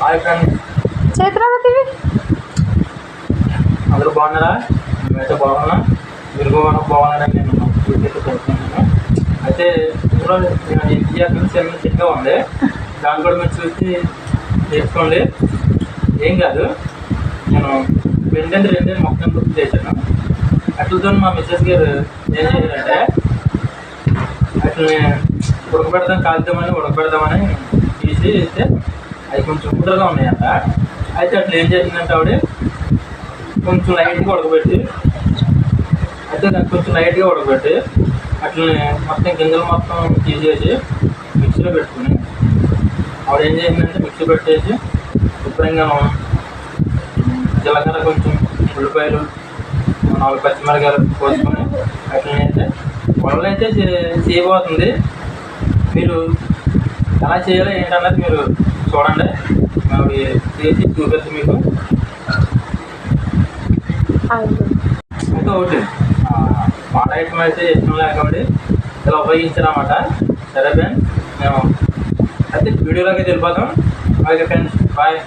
Hi friends చైత్రావతివి అందరూ బాగున్నారా? మేమైతే బాగున్నా. మీరు కూడా బాగున్నారని నేను కోరుకుంటున్నాను అయితే ఇందులో నేను ఎన్టీఆర్ నుంచి చిన్న ఉంది. దాన్ని కూడా మీరు చూసి నేర్చుకోండి ఏం కాదు. నేను రెండేది రెండే మొత్తం గుర్తు చేశాను. అట్లతో మా మిస్సెస్ గారు ఏం చేయాలంటే అట్లని ఉడకబెడదాం కాలుతామని ఉడకబెడదామని తీసి ఇస్తే అవి కొంచెం ముద్రగా ఉన్నాయంట. అయితే అట్లా ఏం చేసిందంటే ఆవిడ కొంచెం లైట్గా ఉడకబెట్టి అయితే దానికి కొంచెం లైట్గా ఉడకబెట్టి అట్లనే మొత్తం గింజలు మొత్తం తీసేసి మిక్సీలో పెట్టుకుని ఆవిడ ఏం చేసిందంటే మిక్సీ పెట్టేసి శుభ్రంగా జీలకర్ర కొంచెం ఉల్లిపాయలు నాలుగు పచ్చిమిరకాయలు కోసుకొని అట్లనే అయితే అయితే చేయబోతుంది. మీరు ఎలా చేయాలో ఏంటన్నది మీరు చూడండి. అవి చేసి చూపిస్తుంది మీకు. అయితే ఒకటి మాట ఐటమ్ అయితే ఇష్టం లేకపోతే ఇలా ఉపయోగించారన్నమాట. సరే ఫ్రెండ్స్ మేము అయితే వీడియోలోకి వెళ్ళిపోతాం. Okay friends bye.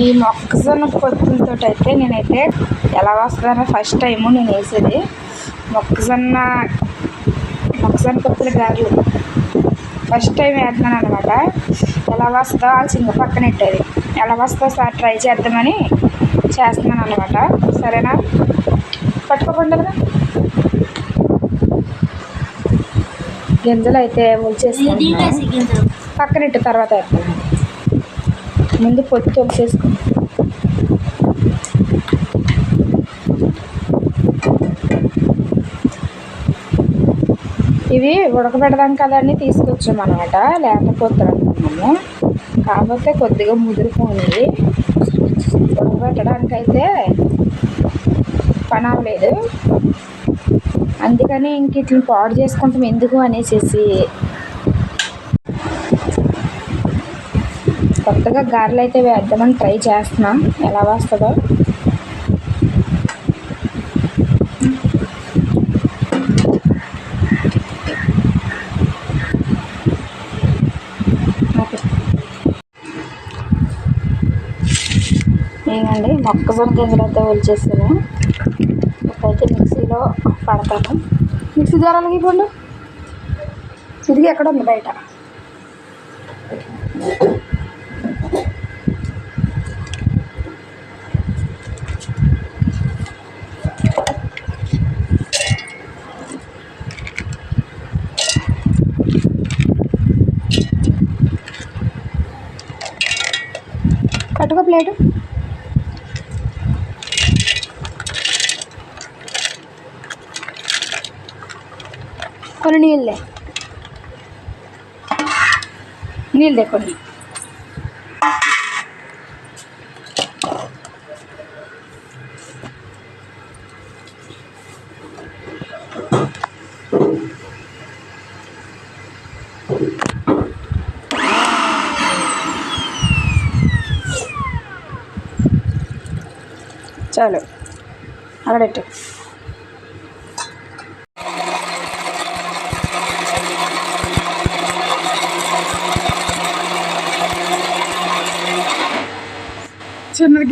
ఈ మొక్కజొన్న పొత్తులతో అయితే నేనైతే ఎలా వస్తుందో ఫస్ట్ టైం నేను వేసేది. మొక్కజొన్న మొక్కజొన్న పొత్తుల గారెలు ఫస్ట్ టైం వేస్తున్నాను అనమాట ఎలా వస్తుందో ఆ చింగ పక్కన పెట్టేది. ఎలా వస్తుందో సార్ ట్రై చేద్దామని చేస్తున్నాను అనమాట సరేనా? పట్టుకోకుండా కదా. గింజలు అయితే వచ్చేసి పక్కన ఇట్టు తర్వాత వేస్తాను ముందు పొత్తు తొలిసేసుకో ఇవి ఉడకబెడదాం కదండి తీసుకొచ్చాం అనమాట లేకపోతే అనుకున్నాము కాకపోతే కొద్దిగా ముదిరిపోయింది. ఉడకబెట్టడానికి అయితే పని అవ్వలేదు. అందుకని ఇంక ఇట్లా పాడు చేసుకుంటాం ఎందుకు అనేసి కొత్తగా గారెలు అయితే వేద్దామని ట్రై చేస్తున్నాం. ఎలా వస్తుందో ఓకే. ఏంటండి మొక్కజొన్న గింజలు అయితే ఇప్పుడైతే మిక్సీలో పడతాను. మిక్సీ ద్వారా ఇప్పుడు ఇది ఎక్కడ ఉంది బయట? కట్టుకో ప్లేటు. এখন নীল দে নীল দে করি ચાલો આગળ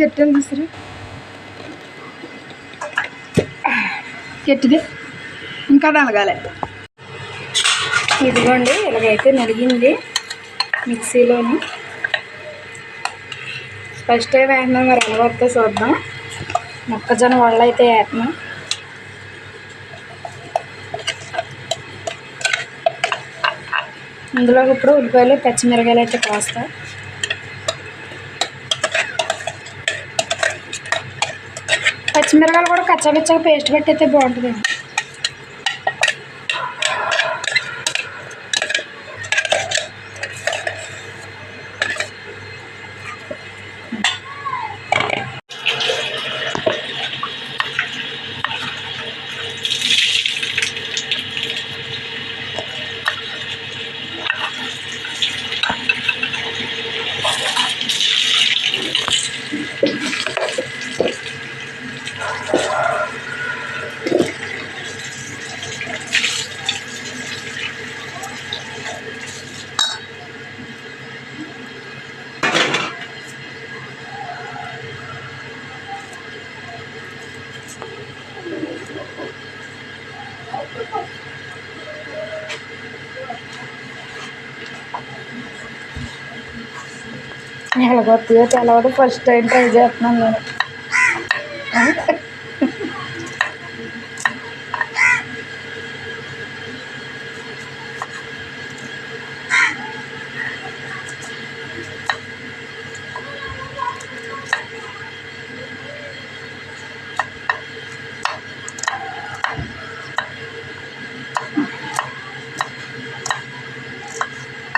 గట్టిగా తీసుకురా గట్టిది. ఇంకా నలగాలి. ఇదిగోండి ఇలాగైతే నలిగింది మిక్సీలోని. ఫస్ట్ టైం వేస్తున్నాం మరి ఎలా వస్తే చూద్దాం. మొక్కజొన్న వడలు అయితే వేస్తున్నాం. ఇందులో ఇప్పుడు ఉల్లిపాయలు పచ్చిమిరకాయలు అయితే కోస్తా. పచ్చిమిరకాయలు కూడా కచ్చాపిచ్చగా పేస్ట్ పెట్టి అయితే బాగుంటుంది ఎలాగొస్తుందో తెలవదు ఫస్ట్ టైం ట్రై చేస్తున్నాను నేను.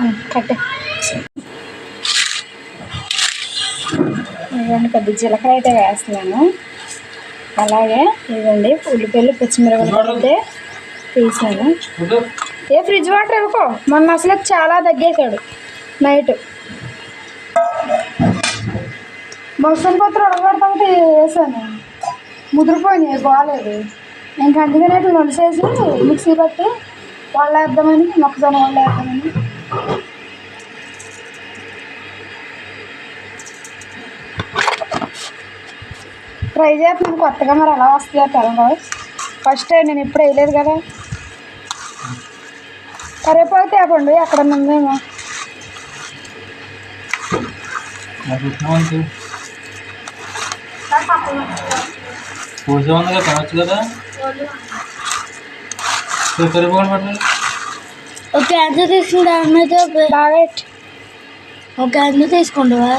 ఉమ్, కట్టే. కొద్ది జీలకర్ర అయితే వేస్తున్నాను. అలాగే ఇదిగోండి ఉల్లిపాయలు పచ్చిమిరపకాయలు అయితే తీసాను. ఏ ఫ్రిడ్జ్ వాటర్ ఇవ్వకో? మొన్న అసలు చాలా తగ్గేశాడు నైట్. బొత్సన పత్రం ఉడగబడతాంటే వేసాను. ముదిరిపోయినాయి బాగాలేదు. ఇంకా అందుకనే నొలిసేసి మిక్సీ పట్టి వాళ్ళు వేద్దామని మొక్కజొన్న వాళ్ళు ట్రై చేస్తున్నాను కొత్తగా మరి ఎలా వస్తుందో తెలంగాణ ఫస్ట్ టైం నేను ఎప్పుడు వేయలేదు కదా. కరివేపాకు తేపండి ఎక్కడ ఉందేమో. ఉంది పూజ తినొచ్చు కదా. కరివేపాకు పట్టాలి ఒక ఎంత తీసుకుంటా అన్నతో బాగా ఒక ఎంత తీసుకుంటావా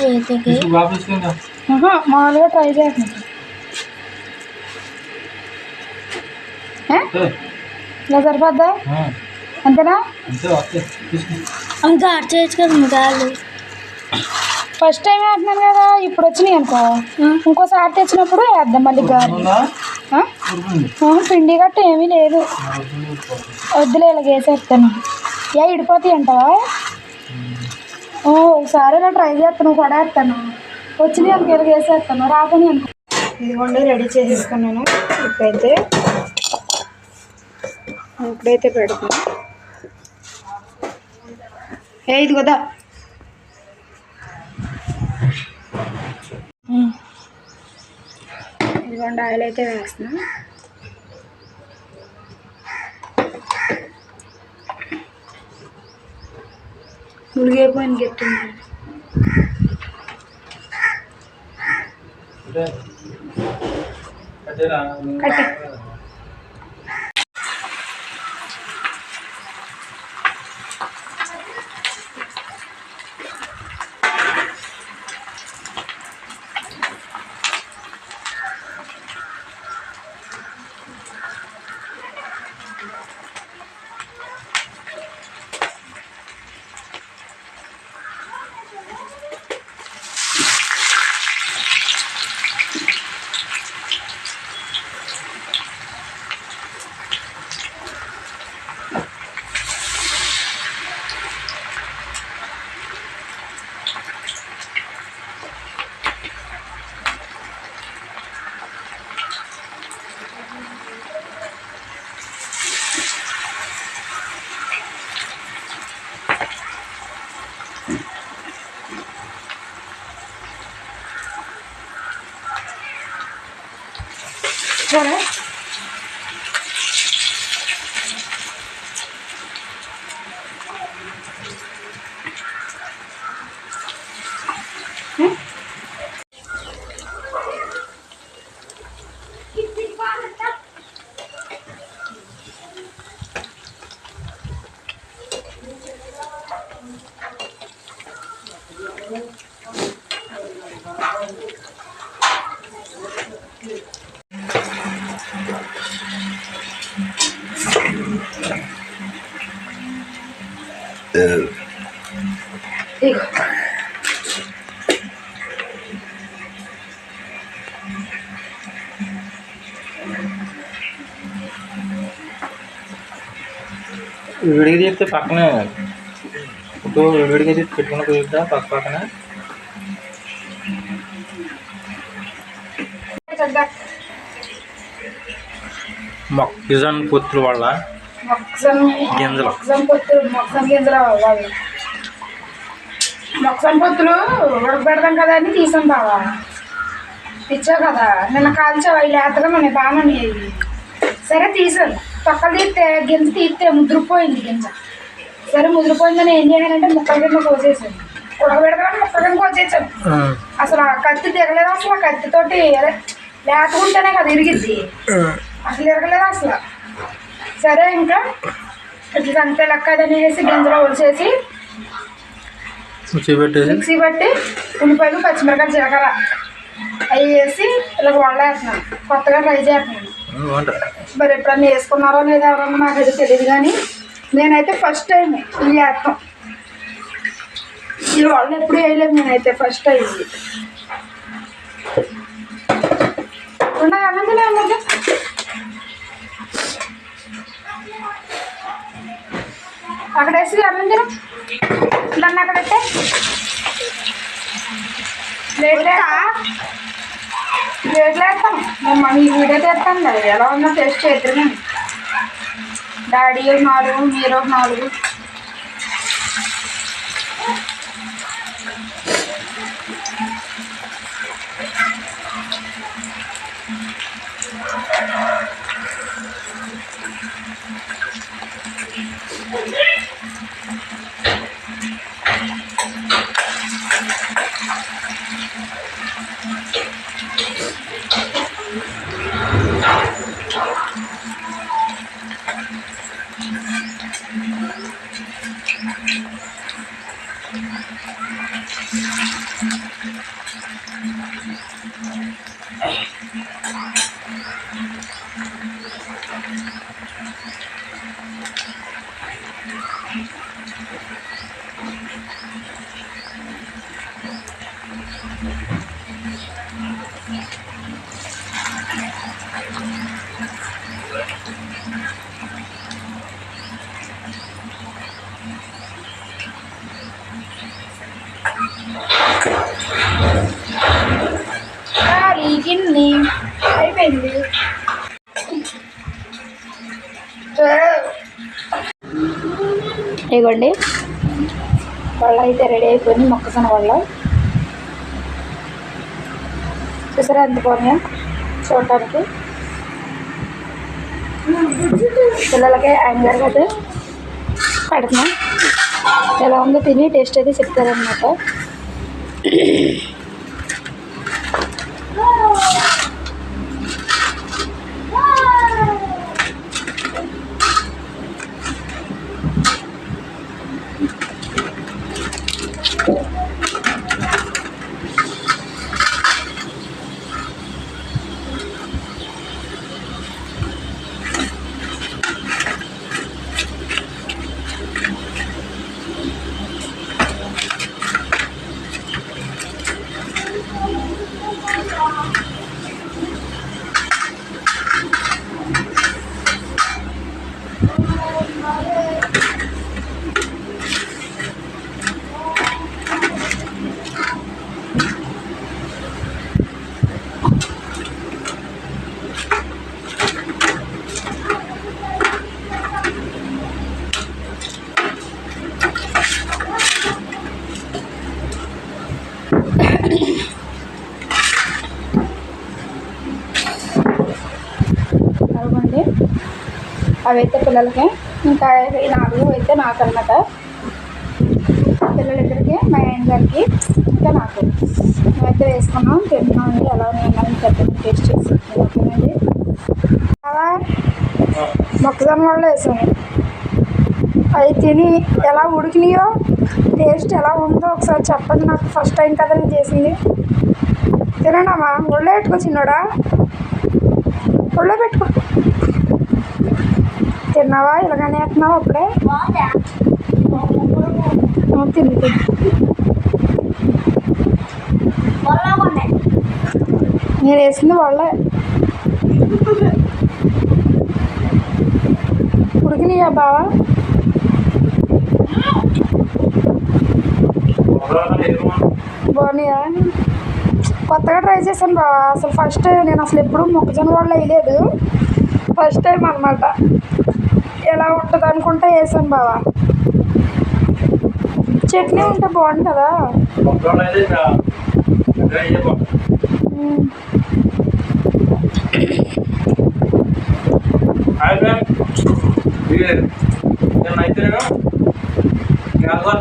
ఆహా, మామూలుగా ట్రై చేస్తున్నాను. ఇలా సరిపోద్దా? అంతేనా? ఇంకా అటు చేయొచ్చు కదా మిగాలు ఫస్ట్ టైం వేస్తున్నాను కదా ఇప్పుడు వచ్చినాయి అనుకో. ఇంకోసారి తెచ్చినప్పుడు వేద్దాం మళ్ళీ గారి. పిండి గట్ట ఏమీ లేదు. వద్దులే ఇలా వేసేస్తాను ఏ ఇడిపోతాయి అంటావా? ఓ ఒకసారి ఇలా ట్రై చేస్తాను పడేస్తాను. వచ్చినాయి అనుకో ఇలా వేసేస్తాను రాదని అనుకో. ఇదిగోండి రెడీ చేసేసుకున్నాను. ఇప్పుడైతే ఇప్పుడైతే పెడుతున్నా. ఏ ఇది కదా ఇదిగోండి ఆయిల్ అయితే వేస్తున్నా. అంటే కట్టేరా కట్టే. ఇగో విడిగా తీస్తే పక్కనే ఇప్పుడు విడిగా తీసి పెట్టుకున్న కుదిరిద్దా పక్క పక్కన మొక్కజొన్న పొత్తుల వల్ల మొక్కజొన్న గింజలు. మొక్కజొన్న గింజలు వాళ్ళు మొక్కజొన్న పొత్తులు ఉడకబెడదాం కదా అని తీసాం బావా. ఇచ్చావు కదా. నిన్న కాల్చావు అవి లేతగా మన బాగానే సరే తీసాను. పక్కన తీస్తే గింజ తీస్తే ముదిరిపోయింది గింజ. సరే ముదిరిపోయిందని ఏం చేయాలంటే ముక్కల కింద కోసేసాను. ఉడకబెడతామని ముక్కగా కోసేసాం ఉమ్, అసలు ఆ కత్తి తిరగలేదు అసలు ఆ కత్తితోటి అదే లేకుంటేనే కదా ఇరిగిద్ది. అసలు ఇరగలేదు అసలు. సరే ఇంకా ఇట్లా అంతే లెక్క అదని వేసి గింజలో ఒలిసేసి మిక్సీ పట్టి ఉల్లిపాయలు పచ్చిమిరకాయలు జీలకర్ర అవి వేసి ఇలా వండేస్తున్నాను కొత్తగా ట్రై చేస్తున్నాను మరి ఎప్పుడన్నా వేసుకున్నారో లేదా ఎవరన్నా నాకైతే తెలియదు కానీ నేనైతే ఫస్ట్ టైం ఇది చేస్తాం ఈ వాళ్ళని ఎప్పుడు వేయలేదు నేనైతే ఫస్ట్ టైం ఇది ఉన్నాయి? అన్నది అక్కడ వేసి అన్నం తిన. నన్ను అక్కడ పెట్టే. లేట్లే లేట్లే వేస్తాం. మేము మన వీడియో తెస్తాం కదా ఎలా ఉందో టేస్ట్ చేద్దరు డాడీ నాలుగు మీరు నాలుగు. ఇవ్వండి వాళ్ళ అయితే రెడీ అయిపోయింది మొక్కజొన్న వల్ల. చూసారా ఎంత బాగున్నాయో చూడటానికి. పిల్లలకి యాంగర్గా అయితే పెడుతున్నాం. ఎలా ఉందో తిని టేస్ట్ అయితే చెప్తారనమాట అవైతే పిల్లలకి ఇంకా ఈ నాలుగు అయితే నాకు అన్నమాట. పిల్లలిద్దరికి మా ఆయన గారికి ఇంకా నాకు. మేమైతే వేసుకున్నాం తింటున్నామండి ఎలా ఉన్నాయని చెప్పండి టేస్ట్ చేసి ఓకేనండి? అలా మొక్కజొన్న వాళ్ళు వేసాము అవి తిని ఎలా ఉడికినాయో టేస్ట్ ఎలా ఉందో ఒకసారి చెప్పండి నాకు ఫస్ట్ టైం కదా నేను చేసింది. తినండి అమ్మా ఒళ్ళో పెట్టుకో చిన్నోడా. ఒళ్ళో పెట్టుకో. తిన్నావా? ఇలాగనే వేస్తున్నావా అప్పుడే? ఆ, తిని నేను వేసింది వాళ్ళే. ఉడికినాయా బావా? బాగున్నాయా? కొత్తగా ట్రై చేశాను బావా. అసలు ఫస్ట్ నేను అసలు ఎప్పుడు మొక్కజొన్న వాళ్ళు వేయలేదు. ఫస్ట్ టైం అనమాట ఎలా ఉంటుంది అనుకుంటే వేసాను బావా. చట్నీ ఉంటే బాగుంటుందా? కదా మొక్కలు అయితే ఇక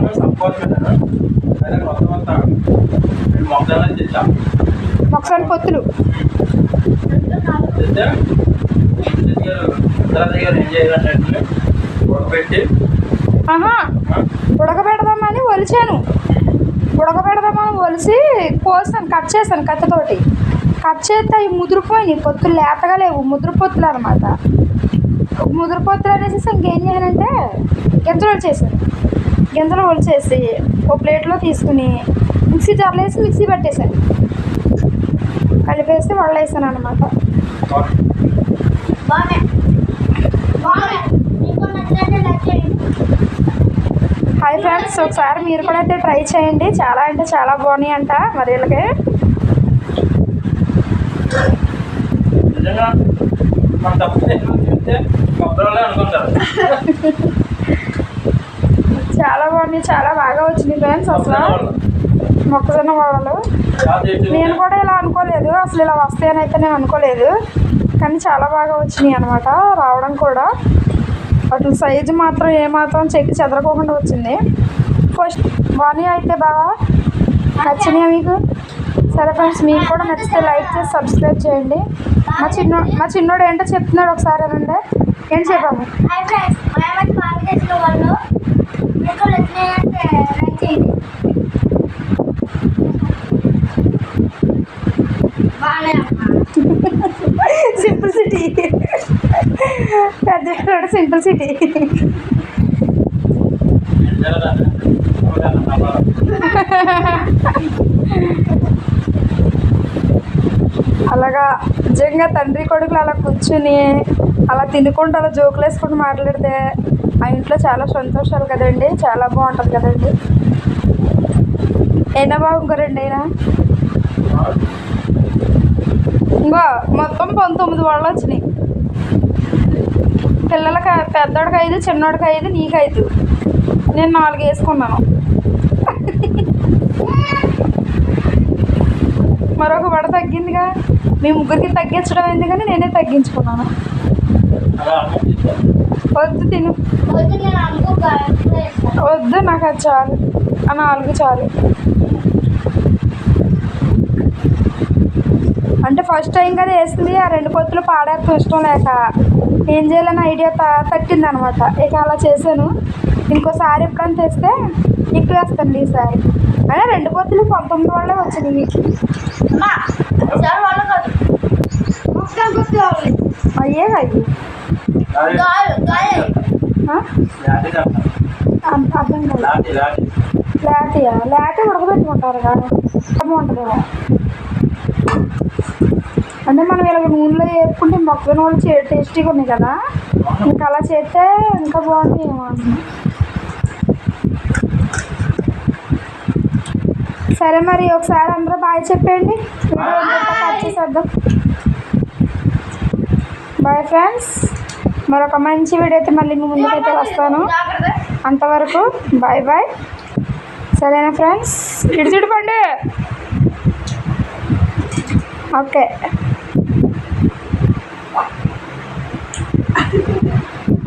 నేను సపోర్ట్ మొత్తం ఒకసారి పొత్తులు. ఆహా ఉడకబెడదామని ఒలిచాను. ఉడకబెడదామని ఒలిసి కోసాను కట్ చేశాను కత్తతోటి. కట్ చేస్తే అవి ముదిరిపోయినాయి పొత్తులు లేతగా లేవు ముదురు పొత్తులు అనమాట ముదురు పొత్తులు అనేసి ఇంకేం చేయాలంటే గింజలు వచ్చేసాను గింజలు ఒలిచేసి ఓ ప్లేట్లో తీసుకుని మిక్సీ జార్లో వేసి మిక్సీ పట్టేశాను. కలిపేసి వాళ్ళు వేసాను అనమాట హాయ్ ఫ్రెండ్స్ ఒకసారి మీరు కూడా అయితే ట్రై చేయండి. చాలా అంటే చాలా బాగున్నాయి అంట మరి వీళ్ళకి. చాలా బాగున్నాయి చాలా బాగా వచ్చినాయి ఫ్రెండ్స్ అసలు. మొక్కజొన్న వాడలు. నేను కూడా ఇలా అనుకోలేదు. అసలు ఇలా వస్తాయని అయితే నేను అనుకోలేదు. కానీ చాలా బాగా వచ్చినాయి అనమాట రావడం కూడా. వాటి సైజు మాత్రం ఏమాత్రం చెక్కి చెదరకోకుండా వచ్చింది. ఫస్ట్ వాని అయితే బాగా నచ్చినాయి మీకు? సరే ఫ్రెండ్స్ మీకు కూడా నచ్చితే లైక్ చేసి సబ్స్క్రైబ్ చేయండి. మా చిన్నో మా చిన్నోడు ఏంటో చెప్తున్నాడు ఒకసారి అనండి. ఏం చెప్పాము? వాళ్ళు సింపుల్ సిటీ. పెద్ద సింపుల్ సిటీ. అలాగా నిజంగా తండ్రి కొడుకులు అలా కూర్చుని అలా తినుకుంటూ అలా జోకులు వేసుకుంటూ మాట్లాడితే ఆ ఇంట్లో చాలా సంతోషాలు కదండి. చాలా బాగుంటుంది కదండి. అయినా బాబు ఇంకో రెండు అయినా ఇంకో మొత్తం పంతొమ్మిది వాళ్ళు వచ్చినాయి. పిల్లలకి పెద్దోడికి ఐదు చిన్నోడికి ఐదు నీకు ఐదు నేను నాలుగు వేసుకున్నాను. మరొక వడ తగ్గిందిగా. మీ ముగ్గురికి తగ్గించడం ఎందుకని నేనే తగ్గించుకున్నాను. వద్దు తిను. వద్దు నాకు అది చాలు. ఆ నాలుగు చాలు. అంటే ఫస్ట్ టైం కదా వేసింది ఆ రెండు పొత్తులు పాడేస్తాం ఇష్టం లేక. ఏం చేయాలని ఐడియా తట్టింది అనమాట ఇక అలా చేశాను. ఇంకోసారి ఎప్పుడైనా తెస్తే ఎక్కువ వేస్తాను ఈసారి అయినా రెండు పొత్తులు పంతొమ్మిది వాళ్ళే వచ్చినాయి అయ్యే అయ్యి. అర్థం కాదు లేతయా లేత ఉడకబెట్టుకుంటారు కదా బాగుంటుందేమో అంటే మనం ఇలా నూనెలో వేపుకుంటే మొక్కజొన్న వాళ్ళు చే టేస్టీగా ఉన్నాయి కదా. ఇంకా అలా చేస్తే ఇంకా అంటున్నా సరే మరి ఒకసారి అందరూ బాయ్ చెప్పండి చేసేద్దాం. Bye friends. మరొక మంచి వీడియో అయితే మళ్ళీ మీ ముందుకైతే వస్తాను. అంతవరకు బాయ్ బాయ్. సరేనా ఫ్రెండ్స్? ఇటు చూడు పండు. ఓకే.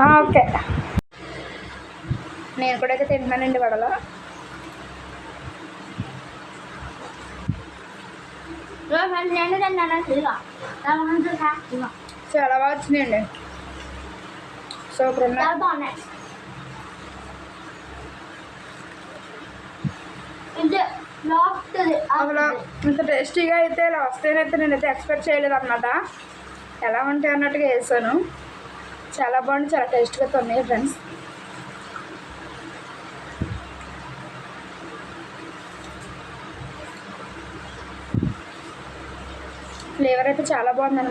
ఓకే. నేను కూడా అయితే తింటున్నానండి వడలో. చాలా బాగా వచ్చినాయండి. సూపర్ ఉన్నాయి. అసలు ఇంత టేస్టీగా అయితే ఇలా వస్తేనైతే నేనైతే ఎక్స్పెక్ట్ చేయలేదు అనమాట ఎలా ఉంటాయి అన్నట్టుగా వేసాను. చాలా బాగుంది చాలా టేస్ట్గా ఉన్నాయి ఫ్రెండ్స్. ఫ్లేవర్ అయితే చాలా బాగుంది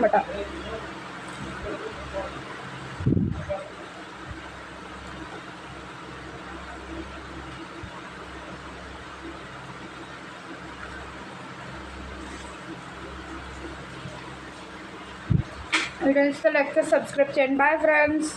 వీడియో ఇస్తే లైక్ సబ్స్క్రైబ్ చేయండి బాయ్ ఫ్రెండ్స్